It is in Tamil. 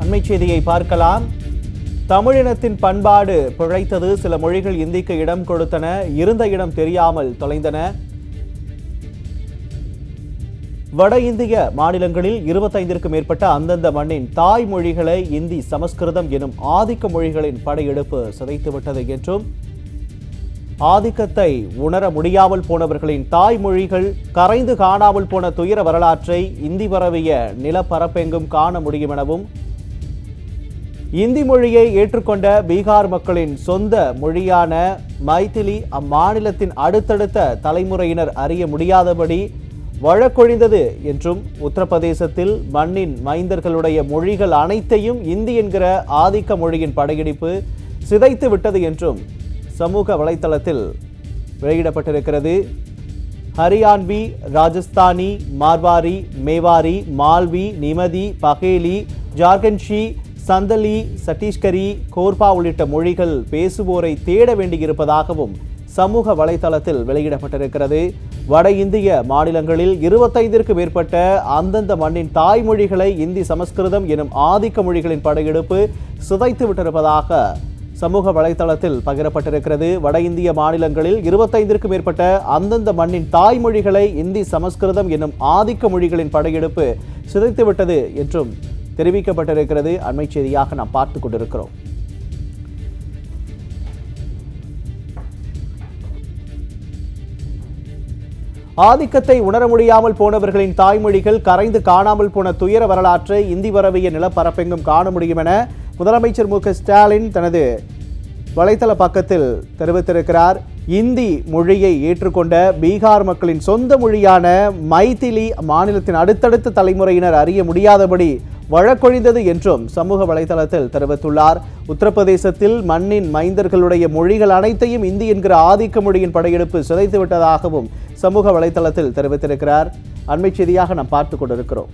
அண்மை செய்தியை பார்க்கலாம். தமிழினத்தின் பண்பாடு பிழைத்தது. சில மொழிகள் இந்திக்கு இடம் கொடுத்தன. இருந்த இடம் தெரியாமல் தொலைந்தன. வட இந்திய மாநிலங்களில் இருபத்தைந்திற்கும் மேற்பட்ட அந்தந்த மண்ணின் தாய்மொழிகளை இந்தி சமஸ்கிருதம் எனும் ஆதிக்க மொழிகளின் படையெடுப்பு சிதைத்துவிட்டது என்றும் ஆதிக்கத்தை உணர முடியாமல் போனவர்களின் தாய்மொழிகள் கரைந்து காணாமல் போன துயர வரலாற்றை இந்தி பரவிய நிலப்பரப்பெங்கும் காண முடியும் எனவும் இந்தி மொழியை ஏற்றுக்கொண்ட பீகார் மக்களின் சொந்த மொழியான மைதிலி அம்மாநிலத்தின் அடுத்தடுத்த தலைமுறையினர் அறிய முடியாதபடி வழக்கொழிந்தது என்றும் உத்தரப்பிரதேசத்தில் மண்ணின் மைந்தர்களுடைய மொழிகள் அனைத்தையும் இந்தி என்கிற ஆதிக்க மொழியின் படையெடுப்பு சிதைத்து விட்டது என்றும் சமூக வலைத்தளத்தில் வெளியிடப்பட்டிருக்கிறது. ஹரியான்வி ராஜஸ்தானி மார்வாரி மேவாரி மால்வி நிமதி பகேலி ஜார்கன்ஷி சந்தலி சத்தீஸ்கரி கோர்பா உள்ளிட்ட மொழிகள் பேசுவோரை தேட வேண்டியிருப்பதாகவும் சமூக வலைதளத்தில் வெளியிடப்பட்டிருக்கிறது. வட இந்திய மாநிலங்களில் இருபத்தைந்திற்கு மேற்பட்ட அந்தந்த மண்ணின் தாய்மொழிகளை இந்தி சமஸ்கிருதம் எனும் ஆதிக்க மொழிகளின் படையெடுப்பு சிதைத்து விட்டிருப்பதாக சமூக வலைத்தளத்தில் பகிரப்பட்டிருக்கிறது. வட இந்திய மாநிலங்களில் இருபத்தைந்திற்கும் மேற்பட்ட அந்தந்த மண்ணின் தாய்மொழிகளை இந்தி சமஸ்கிருதம் என்னும் ஆதிக்க மொழிகளின் படையெடுப்பு சிதைத்துவிட்டது என்றும் தெரிவிக்கப்பட்டிருக்கிறது. அண்மை செய்தியாக நாம் பார்த்து கொண்டிருக்கிறோம். ஆதிக்கத்தை உணர முடியாமல் போனவர்களின் தாய்மொழிகள் கரைந்து காணாமல் போன துயர வரலாற்றை இந்தி வரவிய நிலப்பரப்பெங்கும் காண முடியும் என முதலமைச்சர் மு ஸ்டாலின் தனது வலைத்தள பக்கத்தில் தெரிவித்திருக்கிறார். இந்தி மொழியை ஏற்றுக்கொண்ட பீகார் மக்களின் சொந்த மொழியான மைதிலி மாநிலத்தின் அடுத்தடுத்த தலைமுறையினர் அறிய முடியாதபடி வழக்கொழிந்தது என்றும் சமூக வலைதளத்தில் தெரிவித்துள்ளார். உத்தரப்பிரதேசத்தில் மண்ணின் மைந்தர்களுடைய மொழிகள் அனைத்தையும் இந்தி என்கிற ஆதிக்க மொழியின் படையெடுப்பு சிதைத்து விட்டதாகவும் சமூக வலைதளத்தில் தெரிவித்திருக்கிறார். அண்மை செய்தியாக நாம் பார்த்து கொண்டிருக்கிறோம்.